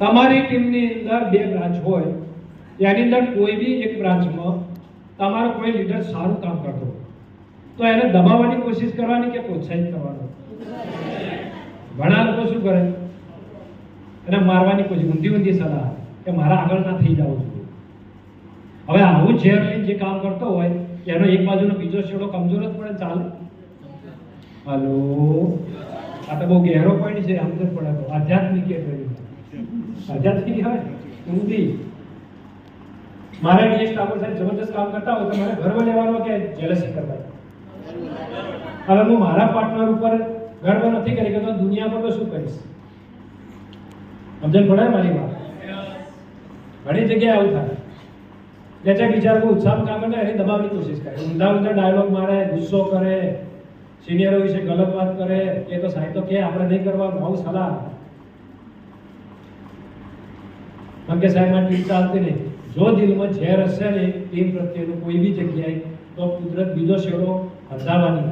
તમારી ટીમની અંદર બે બ્રાન્ચ હોય, એની અંદર કોઈ બી એક બ્રાન્ચમાં તમારો કોઈ લીડર સારું કામ કરતો તો એને દબાવવાની કોશિશ કરવાની કે પ્રોત્સાહિત કરવાનો? ઘણા લોકો શું કરે? એને મારવાની કોશિશ, ઊંધી ઊંધી સલાહ કે મારા આગળ ના થઈ જવું જોઈએ હવે આવું ઝેર લઈને જે કામ કરતો હોય, એનો એક બાજુનો બીજો છેડો કમજોર જ પડે ચાલે? હલો? આ તો બહુ ગહેરો પોઈન્ટ છે સમજ પડે. તો આધ્યાત્મિક એ થઈ હોય ઊંધી મારે ડીએસ ઠાકોર સાહેબ જબરદસ્ત કામ કરતા હોય તો મારે ગર્વ લેવાનો કે જેલસી કરતા હવે હું મારા પાર્ટનર ઉપર ગર્વ નથી કરી તો દુનિયા પર તો શું કરીશ? સમજણ પડે મારી વાત? ઘણી જગ્યાએ આવું થાય. એટલે બિચારો ઉત્સાહ કામ કરે એની દબાવવાની કોશિશ કરે. ઊંધા ઊંધા ડાયલોગ મારે, ગુસ્સો કરે સિનિયરો વિશે ગલત વાત કરે એ તો સાહેબ તો કે આપણે નહીં કરવાનું, આવું સલાહ. કેમ કે સાહેબ આ ટીમ ચાલતી નહીં. જો દિલમાં ઝેર હશે ને ટીમ પ્રત્યેનું કોઈ બી જગ્યાએ, તો કુદરત બીજો શેડો હંધાવાની.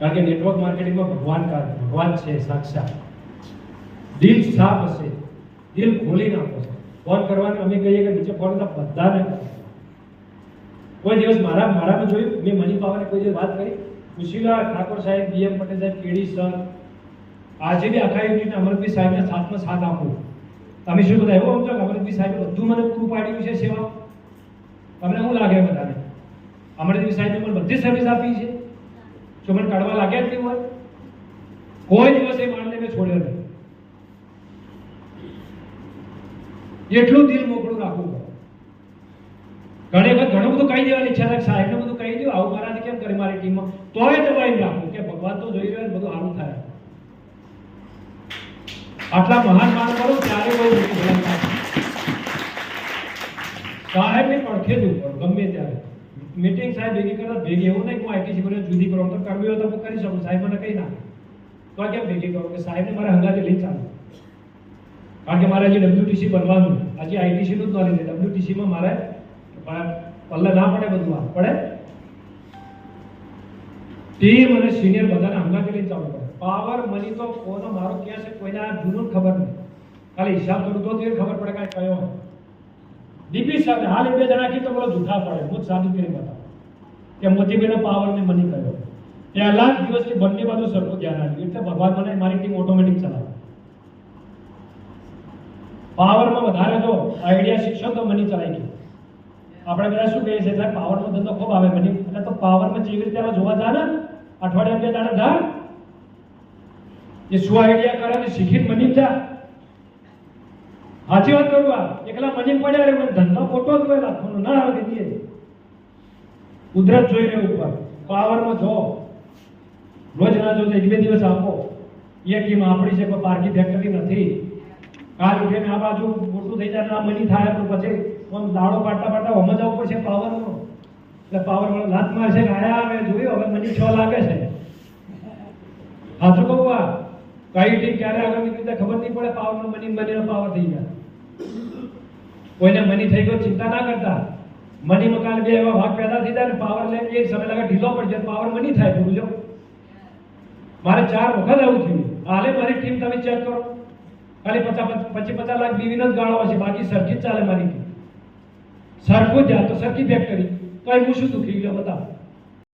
કારણ કે નેટવર્ક માર્કેટિંગમાં ભગવાન ભગવાન છે, સાક્ષાત. દિલ સાફ હશે. દિલ ખોલી નાખો. ફોન કરવાનું અમે કહીએ કે નીચે ફોન બધાને. કોઈ દિવસ મારા, મારામાં જોયું? મેં મની પાવાને કોઈ દિવસ વાત કરી? સુશીલા ઠાકોર સાહેબ બીએમ પટેલ સાહેબ, કેડી સર, આજે બી આખા યુનિટ અમરભાઈ સાહેબને સાથમાં સાથ આપો. તમે શું બધા એવું સમજો કે અમરતભાઈ સાહેબે બધું મને પૂરું પાડ્યું છે સેવા. તમને શું લાગે બધાને? અમૃતભાઈ સાહેબે મને બધી સર્વિસ આપી છે. જો મને કાઢવા લાગ્યા જ નહીં હોય, કોઈ દિવસ એ માણસને મેં છોડ્યો નહીં. એટલું દિલ મોકળું રાખવું ઘણી વખત ઘણું બધું કહી દેવાની ઈચ્છા થાય સાહેબને બધું કહી દઉં. આવું મારાથી કેમ કરે મારી ટીમમાં? તોય દબાઈને રાખવું કે ભગવાન તો જોઈ રહ્યો છે, બધું સારું થાય આટલા મહાન કામ કરો ત્યારે બહુ ભલાઈ પડખે જ ઉપર ગમે ત્યારે. મીટિંગ સાહેબ ભેગી કરતા, ભેગી એવું નહીં હું આઈટી કરું જુદી કરું તો કરવી હોય તો કરી શકું સાહેબ મને કહી ના તો કેમ ભેગી કરો? કે સાહેબને મારે હંગાતે લઈ ચાલો. કારણ કે મારે હજી ડબ્લ્યુટીસી બનવાનું હજી આઈટીસી નું જ નોલેજ છે. WTC માં મારે પલ્લે ના પડે બધું આ. પડે? ટીમ અને સિનિયર બધાને હંગાતે લઈને ચાલુ પડે પાવર મની તો કોનો, મારો ક્યાં છે, કોઈને આ જૂનું ખબર નહીં. ખાલી હિસાબ કરું તો ખબર પડે કાંઈ કયો. ડીપી સાહેબ હાલ એ બે જણા કીધું બોલો જૂઠા પડે. હું જ સાબિત કરી બતાવું. કે મોતીભાઈનો પાવર ને મની કર્યો. પહેલા જ દિવસથી બંને બાજુ સરખું ધ્યાન આપ્યું. એટલે ભગવાન મને, મારી ટીમ ઓટોમેટિક ચલાવે. પાવરમાં વધારે જો આઈડિયા શીખશો તો મની ચલાવી ગઈ આપણે બધા શું કહીએ છીએ પાવરનો ધંધો ખૂબ આવે. મની એટલે તો પાવરમાં જેવી રીતે જોવા જાય ને, અઠવાડિયા બે જાણે જા એ શું આઈડિયા કરે ને શીખીને મની જા સાચી વાત કરું આ? એકલા મની પડ્યા રે, પણ ધંધો ખોટો જ હોય લાખોનો ના આવે દે કુદરત જોઈ રહ્યો ઉપર. પાવરમાં જો. રોજ ના જો એક બે દિવસ આપો. એ ટીમ આપણી છે, કોઈ પાર્કી ફેક્ટરી નથી. કાલ ઉઠીને આ બાજુ મોટું થઈ જાય આ મની થાય પણ પછી આમ દાડો પાડતા પાડતા હમ જવું પડશે પાવરનો. એટલે પાવર વાળો લાત મારશે આયા આવે, જોયું, હવે મની છ લાગે છે. સાચું કહું આ? કઈ ટીમ ક્યારે આગળ નીકળી ખબર નહીં પડે. પાવરનો મની મનીનો પાવર થઈ જાય. કોઈને મની થઈ ગયો ચિંતા ના કરતા. મની મકાન બે એવા ભાગ પેદા થઈ જાય ને પાવર લે એ સમય લાગે ઢીલો પડી જાય પાવર મની થાય પૂરું, જો. મારે ચાર વખત આવું થયું. હાલે મારી ટીમ તમે ચેક કરો. ખાલી પચાસ પચીસ પચાસ લાખ બીવીનો જ ગાળો હશે. બાકી સરખી જ ચાલે મારી સરખું જ તો સરખી ફેક્ટરી તો એ હું શું દુખી ગયો બતાવો.